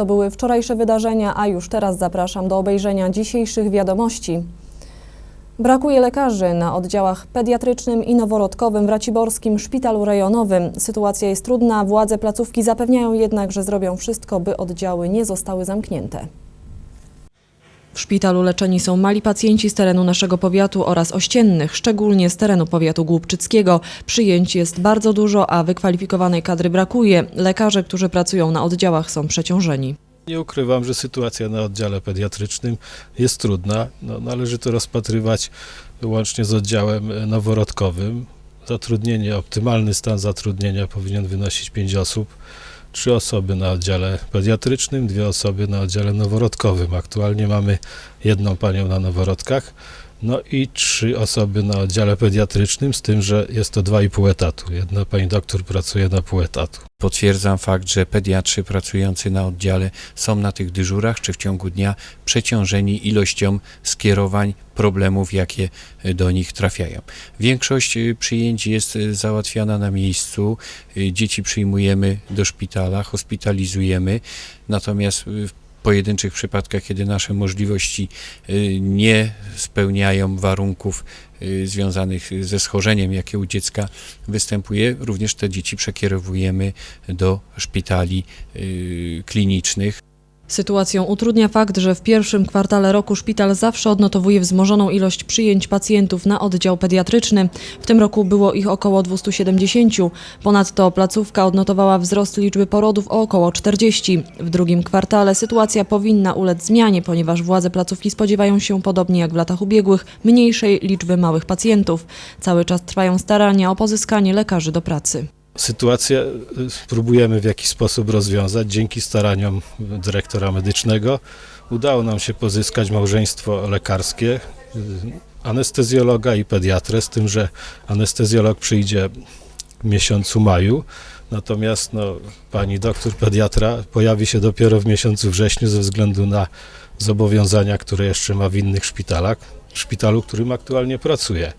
To były wczorajsze wydarzenia, a już teraz zapraszam do obejrzenia dzisiejszych wiadomości. Brakuje lekarzy na oddziałach pediatrycznym i noworodkowym w Raciborskim Szpitalu Rejonowym. Sytuacja jest trudna, władze placówki zapewniają jednak, że zrobią wszystko, by oddziały nie zostały zamknięte. W szpitalu leczeni są mali pacjenci z terenu naszego powiatu oraz ościennych, szczególnie z terenu powiatu głubczyckiego. Przyjęć jest bardzo dużo, a wykwalifikowanej kadry brakuje. Lekarze, którzy pracują na oddziałach są przeciążeni. Nie ukrywam, że sytuacja na oddziale pediatrycznym jest trudna. No, należy to rozpatrywać łącznie z oddziałem noworodkowym. Zatrudnienie, optymalny stan zatrudnienia powinien wynosić 5 osób. Trzy osoby na oddziale pediatrycznym, dwie osoby na oddziale noworodkowym. Aktualnie mamy jedną panią na noworodkach, no i trzy osoby na oddziale pediatrycznym, z tym, że jest to 2,5 etatu. Jedna pani doktor pracuje na pół etatu. Potwierdzam fakt, że pediatrzy pracujący na oddziale są na tych dyżurach czy w ciągu dnia przeciążeni ilością skierowań, problemów, jakie y, do nich trafiają. Większość y, przyjęć jest y, załatwiana na miejscu. Dzieci przyjmujemy do szpitala, hospitalizujemy, natomiast w pojedynczych przypadkach, kiedy nasze możliwości y, nie spełniają warunków y, związanych ze schorzeniem, jakie u dziecka występuje, również te dzieci przekierowujemy do szpitali y, klinicznych. Sytuacją utrudnia fakt, że w pierwszym kwartale roku szpital zawsze odnotowuje wzmożoną ilość przyjęć pacjentów na oddział pediatryczny. W tym roku było ich około 270. Ponadto placówka odnotowała wzrost liczby porodów o około 40. W drugim kwartale sytuacja powinna ulec zmianie, ponieważ władze placówki spodziewają się, podobnie jak w latach ubiegłych, mniejszej liczby małych pacjentów. Cały czas trwają starania o pozyskanie lekarzy do pracy. Sytuację y, próbujemy w jakiś sposób rozwiązać. Dzięki staraniom dyrektora medycznego udało nam się pozyskać małżeństwo lekarskie, y, anestezjologa i pediatrę, z tym, że anestezjolog przyjdzie w miesiącu maju, natomiast no, pani doktor pediatra pojawi się dopiero w miesiącu wrześniu ze względu na zobowiązania, które jeszcze ma w innych szpitalach, w szpitalu, w którym aktualnie pracuje.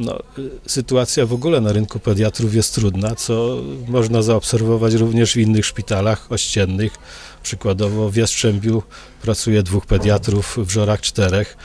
No, y, sytuacja w ogóle na rynku pediatrów jest trudna, co można zaobserwować również w innych szpitalach ościennych. Przykładowo w Jastrzębiu pracuje dwóch pediatrów, w Żorach czterech.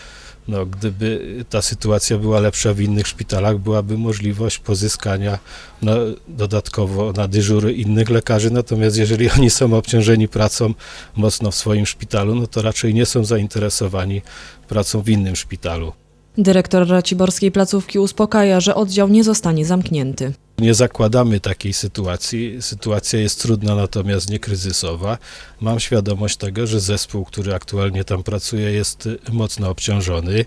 No, gdyby ta sytuacja była lepsza w innych szpitalach, byłaby możliwość pozyskania no, dodatkowo na dyżury innych lekarzy, natomiast jeżeli oni są obciążeni pracą mocno w swoim szpitalu, no to raczej nie są zainteresowani pracą w innym szpitalu. Dyrektor raciborskiej placówki uspokaja, że oddział nie zostanie zamknięty. Nie zakładamy takiej sytuacji. Sytuacja jest trudna, natomiast nie kryzysowa. Mam świadomość tego, że zespół, który aktualnie tam pracuje, jest y, mocno obciążony.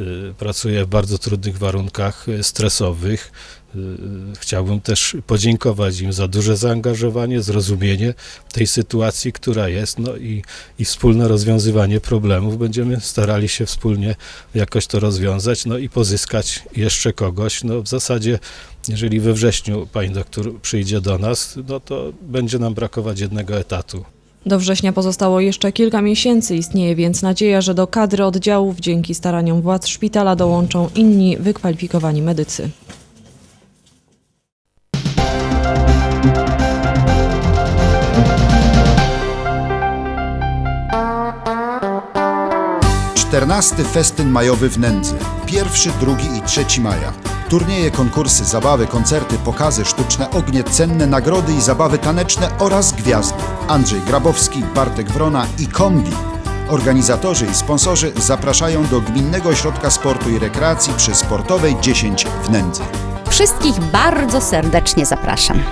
Y, Pracuje w bardzo trudnych warunkach y, stresowych. Y, Chciałbym też podziękować im za duże zaangażowanie, zrozumienie tej sytuacji, która jest, no i, i wspólne rozwiązywanie problemów. Będziemy starali się wspólnie jakoś to rozwiązać, no i pozyskać jeszcze kogoś. No w zasadzie jeżeli we wrześniu pani doktor przyjdzie do nas, no to będzie nam brakować jednego etatu. Do września pozostało jeszcze kilka miesięcy, istnieje więc nadzieja, że do kadry oddziałów dzięki staraniom władz szpitala dołączą inni wykwalifikowani medycy. Czternasty festyn majowy w Nędzy. Pierwszy, drugi i trzeci maja. Turnieje, konkursy, zabawy, koncerty, pokazy, sztuczne ognie, cenne nagrody i zabawy taneczne oraz gwiazdy. Andrzej Grabowski, Bartek Wrona i Kombi. Organizatorzy i sponsorzy zapraszają do Gminnego Ośrodka Sportu i Rekreacji przy Sportowej 10 w Nędzy. Wszystkich bardzo serdecznie zapraszam.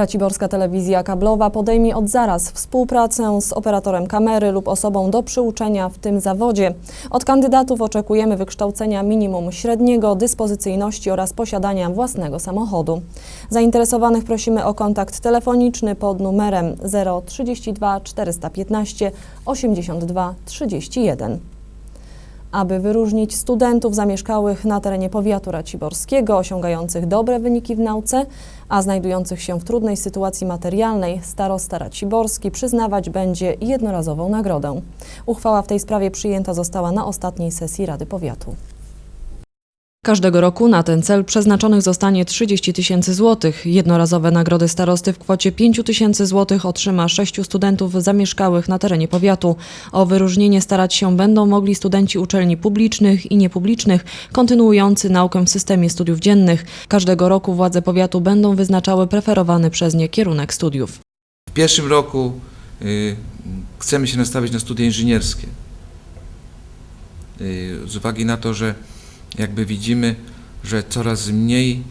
Raciborska Telewizja Kablowa podejmie od zaraz współpracę z operatorem kamery lub osobą do przyuczenia w tym zawodzie. Od kandydatów oczekujemy wykształcenia minimum średniego, dyspozycyjności oraz posiadania własnego samochodu. Zainteresowanych prosimy o kontakt telefoniczny pod numerem 032 415 82 31. Aby wyróżnić studentów zamieszkałych na terenie powiatu raciborskiego, osiągających dobre wyniki w nauce, a znajdujących się w trudnej sytuacji materialnej, starosta raciborski przyznawać będzie jednorazową nagrodę. Uchwała w tej sprawie przyjęta została na ostatniej sesji Rady Powiatu. Każdego roku na ten cel przeznaczonych zostanie 30 tysięcy złotych. Jednorazowe nagrody starosty w kwocie 5 tysięcy złotych otrzyma sześciu studentów zamieszkałych na terenie powiatu. O wyróżnienie starać się będą mogli studenci uczelni publicznych i niepublicznych, kontynuujący naukę w systemie studiów dziennych. Każdego roku władze powiatu będą wyznaczały preferowany przez nie kierunek studiów. W pierwszym roku y, chcemy się nastawić na studia inżynierskie. Y, z uwagi na to, że jakby widzimy, że coraz mniej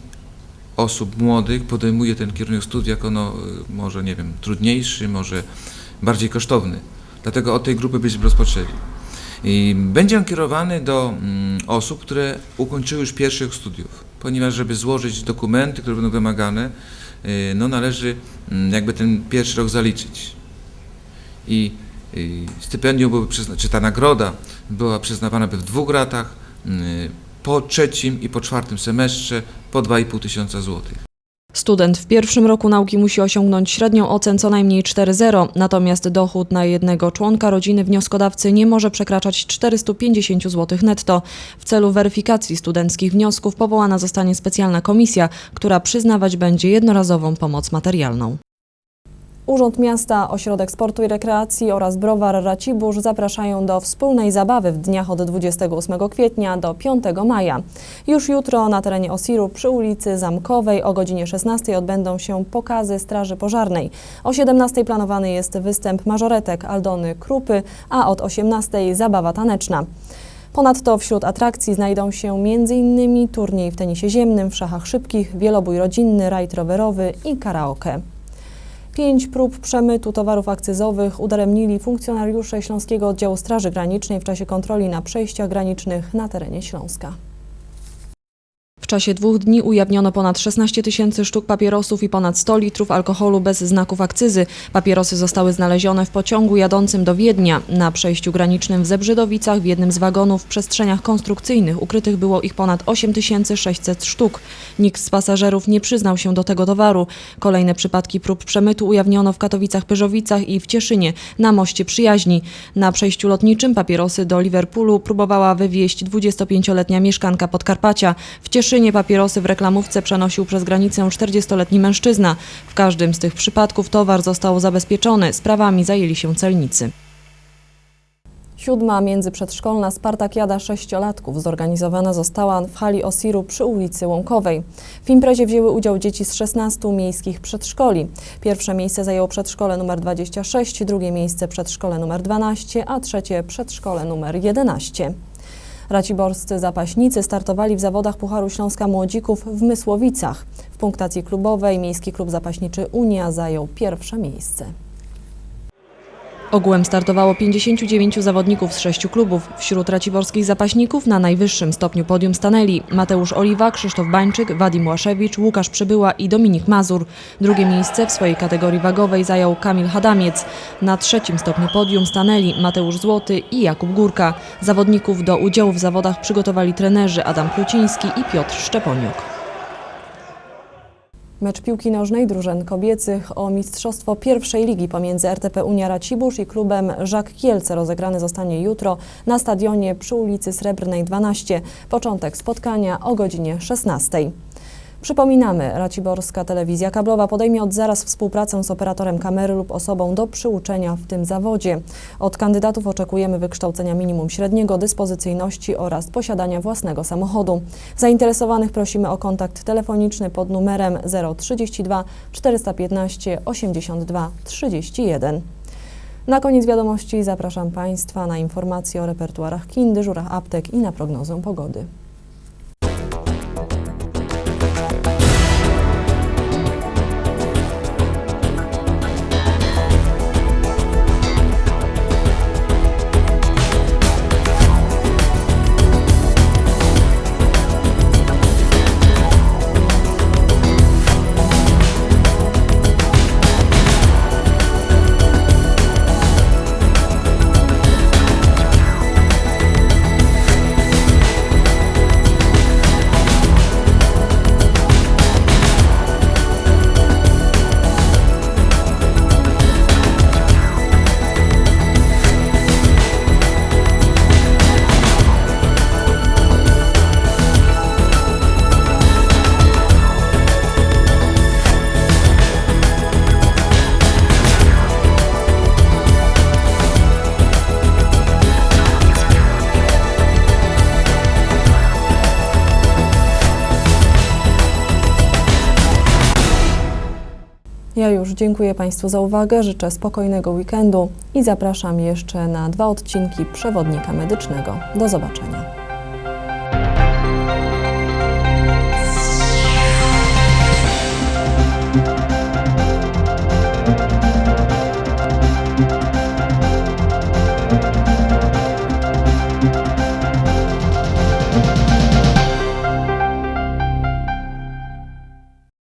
osób młodych podejmuje ten kierunek studiów jako no, y, może, nie wiem, trudniejszy, może bardziej kosztowny. Dlatego od tej grupy byśmy rozpoczęli. I będzie on kierowany do mm, osób, które ukończyły już pierwszych studiów, ponieważ żeby złożyć dokumenty, które będą wymagane, y, no należy mm, jakby ten pierwszy rok zaliczyć. I y, stypendium czy ta nagroda była przyznawana by w dwóch ratach, po trzecim i po czwartym semestrze po 2,5 tysiąca złotych. Student w pierwszym roku nauki musi osiągnąć średnią ocen co najmniej 4,0, natomiast dochód na jednego członka rodziny wnioskodawcy nie może przekraczać 450 zł netto. W celu weryfikacji studenckich wniosków powołana zostanie specjalna komisja, która przyznawać będzie jednorazową pomoc materialną. Urząd Miasta, Ośrodek Sportu i Rekreacji oraz Browar Racibórz zapraszają do wspólnej zabawy w dniach od 28 kwietnia do 5 maja. Już jutro na terenie Osiru przy ulicy Zamkowej o godzinie 16 odbędą się pokazy Straży Pożarnej. O 17 planowany jest występ mażoretek Aldony Krupy, a od 18 zabawa taneczna. Ponadto wśród atrakcji znajdą się m.in. turniej w tenisie ziemnym, w szachach szybkich, wielobój rodzinny, rajd rowerowy i karaoke. Pięć prób przemytu towarów akcyzowych udaremnili funkcjonariusze Śląskiego Oddziału Straży Granicznej w czasie kontroli na przejściach granicznych na terenie Śląska. W czasie dwóch dni ujawniono ponad 16 tysięcy sztuk papierosów i ponad 100 litrów alkoholu bez znaków akcyzy. Papierosy zostały znalezione w pociągu jadącym do Wiednia. Na przejściu granicznym w Zebrzydowicach w jednym z wagonów w przestrzeniach konstrukcyjnych ukrytych było ich ponad 8600 sztuk. Nikt z pasażerów nie przyznał się do tego towaru. Kolejne przypadki prób przemytu ujawniono w Katowicach-Pyrzowicach i w Cieszynie na moście przyjaźni. Na przejściu lotniczym papierosy do Liverpoolu próbowała wywieźć 25-letnia mieszkanka Podkarpacia. W Cieszynie papierosy w reklamówce przenosił przez granicę 40-letni mężczyzna. W każdym z tych przypadków towar został zabezpieczony. Sprawami zajęli się celnicy. Siódma międzyprzedszkolna Spartakiada sześciolatków zorganizowana została w hali Osiru przy ulicy Łąkowej. W imprezie wzięły udział dzieci z 16 miejskich przedszkoli. Pierwsze miejsce zajęło przedszkole numer 26, drugie miejsce przedszkole numer 12, a trzecie przedszkole numer 11. Raciborscy zapaśnicy startowali w zawodach Pucharu Śląska Młodzików w Mysłowicach. W punktacji klubowej Miejski Klub Zapaśniczy Unia zajął pierwsze miejsce. Ogółem startowało 59 zawodników z sześciu klubów. Wśród raciborskich zapaśników na najwyższym stopniu podium stanęli Mateusz Oliwa, Krzysztof Bańczyk, Wadim Łaszewicz, Łukasz Przybyła i Dominik Mazur. Drugie miejsce w swojej kategorii wagowej zajął Kamil Hadamiec. Na trzecim stopniu podium stanęli Mateusz Złoty i Jakub Górka. Zawodników do udziału w zawodach przygotowali trenerzy Adam Pluciński i Piotr Szczeponiuk. Mecz piłki nożnej drużyn kobiecych o mistrzostwo pierwszej ligi pomiędzy RTP Unia Racibórz i klubem Żak Kielce rozegrany zostanie jutro na stadionie przy ulicy Srebrnej 12. Początek spotkania o godzinie 16. Przypominamy, Raciborska Telewizja Kablowa podejmie od zaraz współpracę z operatorem kamery lub osobą do przyuczenia w tym zawodzie. Od kandydatów oczekujemy wykształcenia minimum średniego, dyspozycyjności oraz posiadania własnego samochodu. Zainteresowanych prosimy o kontakt telefoniczny pod numerem 032 415 82 31. Na koniec wiadomości zapraszam Państwa na informacje o repertuarach kin, dyżurach aptek i na prognozę pogody. Już dziękuję Państwu za uwagę, życzę spokojnego weekendu i zapraszam jeszcze na dwa odcinki przewodnika medycznego. Do zobaczenia.